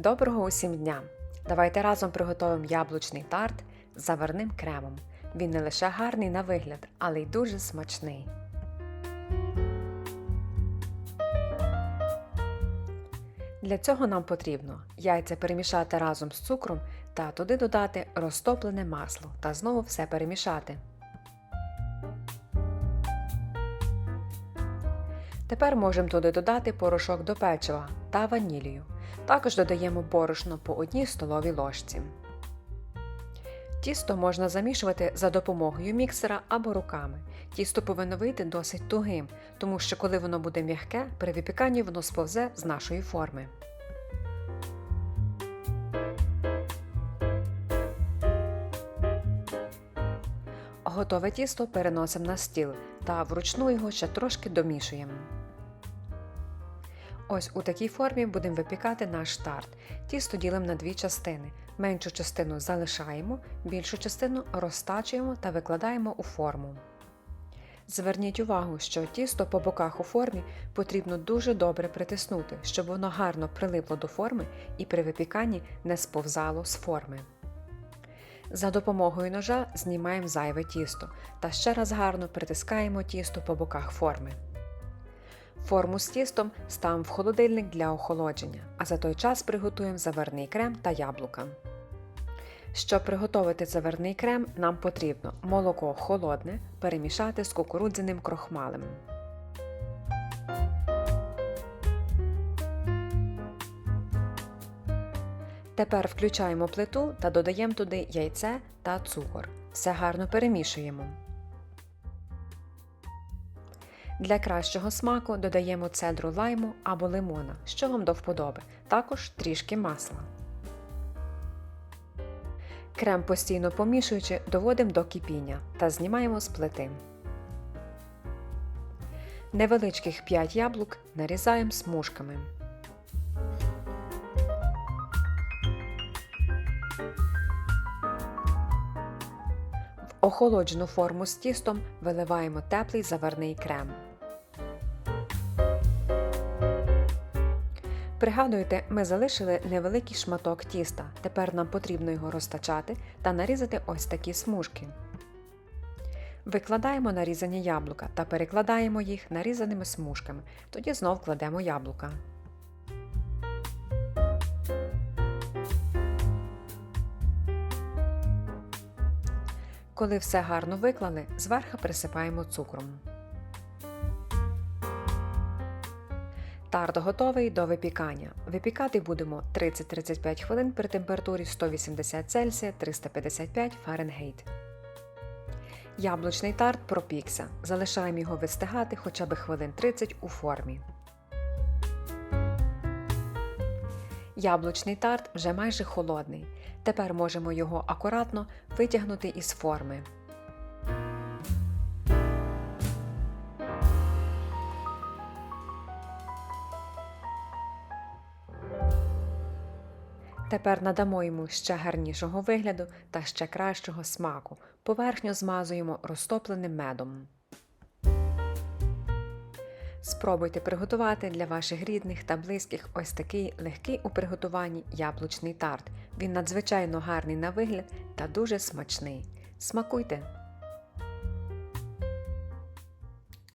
Доброго усім дня! Давайте разом приготуємо яблучний тарт з заварним кремом. Він не лише гарний на вигляд, але й дуже смачний. Для цього нам потрібно яйця перемішати разом з цукром та туди додати розтоплене масло та знову все перемішати. Тепер можемо туди додати порошок до печива та ванілію. Також додаємо борошно по одній столовій ложці. Тісто можна замішувати за допомогою міксера або руками. Тісто повинно вийти досить тугим, тому що коли воно буде м'яке, при випіканні воно сповзе з нашої форми. Готове тісто переносимо на стіл та вручну його ще трошки домішуємо. Ось у такій формі будемо випікати наш тарт. Тісто ділимо на дві частини. Меншу частину залишаємо, більшу частину розтачуємо та викладаємо у форму. Зверніть увагу, що тісто по боках у формі потрібно дуже добре притиснути, щоб воно гарно прилипло до форми і при випіканні не сповзало з форми. За допомогою ножа знімаємо зайве тісто та ще раз гарно притискаємо тісто по боках форми. Форму з тістом ставимо в холодильник для охолодження, а за той час приготуємо заварний крем та яблука. Щоб приготувати заварний крем, нам потрібно молоко холодне перемішати з кукурудзяним крохмалем. Тепер включаємо плиту та додаємо туди яйце та цукор. Все гарно перемішуємо. Для кращого смаку додаємо цедру лайму або лимона, що вам до вподоби, також трішки масла. Крем постійно помішуючи, доводимо до кипіння та знімаємо з плити. Невеличких 5 яблук нарізаємо смужками. В охолоджену форму з тістом виливаємо теплий заварний крем. Пригадуйте, ми залишили невеликий шматок тіста. Тепер нам потрібно його розтачати та нарізати ось такі смужки. Викладаємо нарізані яблука та перекладаємо їх нарізаними смужками. Тоді знов кладемо яблука. Коли все гарно виклали, зверху присипаємо цукром. Тарт готовий до випікання. Випікати будемо 30-35 хвилин при температурі 180 Цельсія 355 Фаренгейт. Яблучний тарт пропікся. Залишаємо його вистигати хоча б хвилин 30 у формі. Яблучний тарт вже майже холодний. Тепер можемо його акуратно витягнути із форми. Тепер надамо йому ще гарнішого вигляду та ще кращого смаку. Поверхню змазуємо розтопленим медом. Спробуйте приготувати для ваших рідних та близьких ось такий легкий у приготуванні яблучний тарт. Він надзвичайно гарний на вигляд та дуже смачний. Смакуйте!